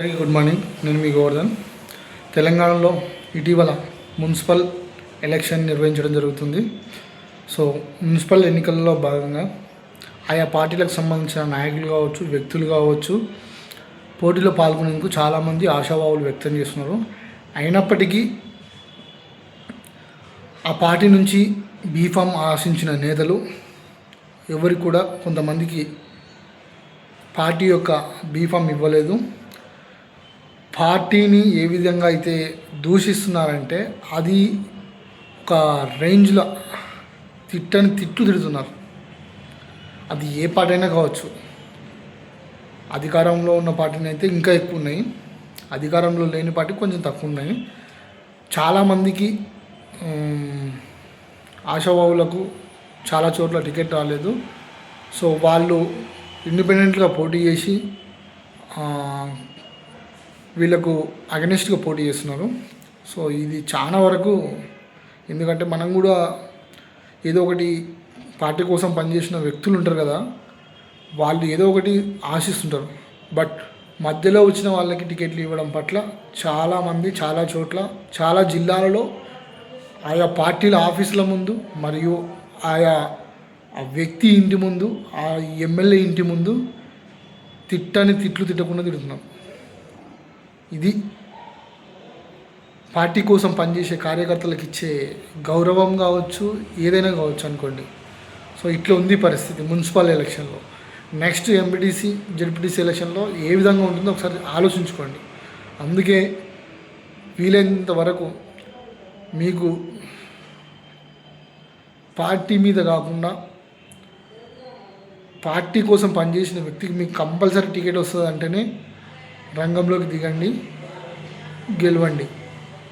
అందరికీ good morning. నేను మీ గోవర్ధన్. తెలంగాణలో ఇటీవల మున్సిపల్ ఎలక్షన్ నిర్వహించడం జరుగుతుంది. సో మున్సిపల్ ఎన్నికల్లో భాగంగా ఆయా పార్టీలకు సంబంధించిన నాయకులు కావచ్చు వ్యక్తులు కావచ్చు పోటీలో పాల్గొనేందుకు చాలామంది ఆశాభావులు వ్యక్తం చేస్తున్నారు. అయినప్పటికీ ఆ పార్టీ నుంచి బీఫామ్ ఆశించిన నేతలు ఎవరికి కూడా కొంతమందికి పార్టీ యొక్క బీఫామ్ ఇవ్వలేదు. పార్టీని ఏ విధంగా అయితే దూషిస్తున్నారంటే అది ఒక రేంజ్లో తిట్టని తిట్టు తిడుతున్నారు. అది ఏ పార్టీ అయినా కావచ్చు. అధికారంలో ఉన్న పార్టీని అయితే ఇంకా ఎక్కువ ఉన్నాయి. అధికారంలో లేని పార్టీ కొంచెం తక్కువ ఉన్నాయి. చాలామందికి ఉమ్, ఆశావాహులకు చాలా చోట్ల టికెట్ రాలేదు. సో వాళ్ళు ఇండిపెండెంట్గా పోటీ చేసి వీళ్ళకు అగనిస్ట్గా పోటీ చేస్తున్నారు. సో ఇది చాలా వరకు ఎందుకంటే మనం కూడా ఏదో ఒకటి పార్టీ కోసం పనిచేసిన వ్యక్తులు ఉంటారు కదా వాళ్ళు ఏదో ఒకటి ఆశిస్తుంటారు. బట్ మధ్యలో వచ్చిన వాళ్ళకి టికెట్లు ఇవ్వడం పట్ల చాలామంది చాలా చోట్ల చాలా జిల్లాలలో ఆయా పార్టీల ఆఫీసుల ముందు మరియు ఆయా ఆ వ్యక్తి ఇంటి ముందు ఆ ఎమ్మెల్యే ఇంటి ముందు తిట్టని తిట్లు తిట్టకుండా తిడుతున్నాం ఇది పార్టీ కోసం పనిచేసే కార్యకర్తలకు ఇచ్చే గౌరవం కావచ్చు ఏదైనా కావచ్చు అనుకోండి. సో ఇట్లా ఉంది పరిస్థితి మున్సిపల్ ఎలక్షన్లో. నెక్స్ట్ ఎంపీటీసీ జడ్పీటీసీ ఎలక్షన్లో ఏ విధంగా ఉంటుందో ఒకసారి ఆలోచించుకోండి. అందుకే వీలైనంత వరకు మీకు పార్టీ మీద కాకుండా పార్టీ కోసం పనిచేసిన వ్యక్తికి మీకు కంపల్సరీ టికెట్ వస్తుంది అంటేనే రంగంలోకి దిగండి గెలవండి.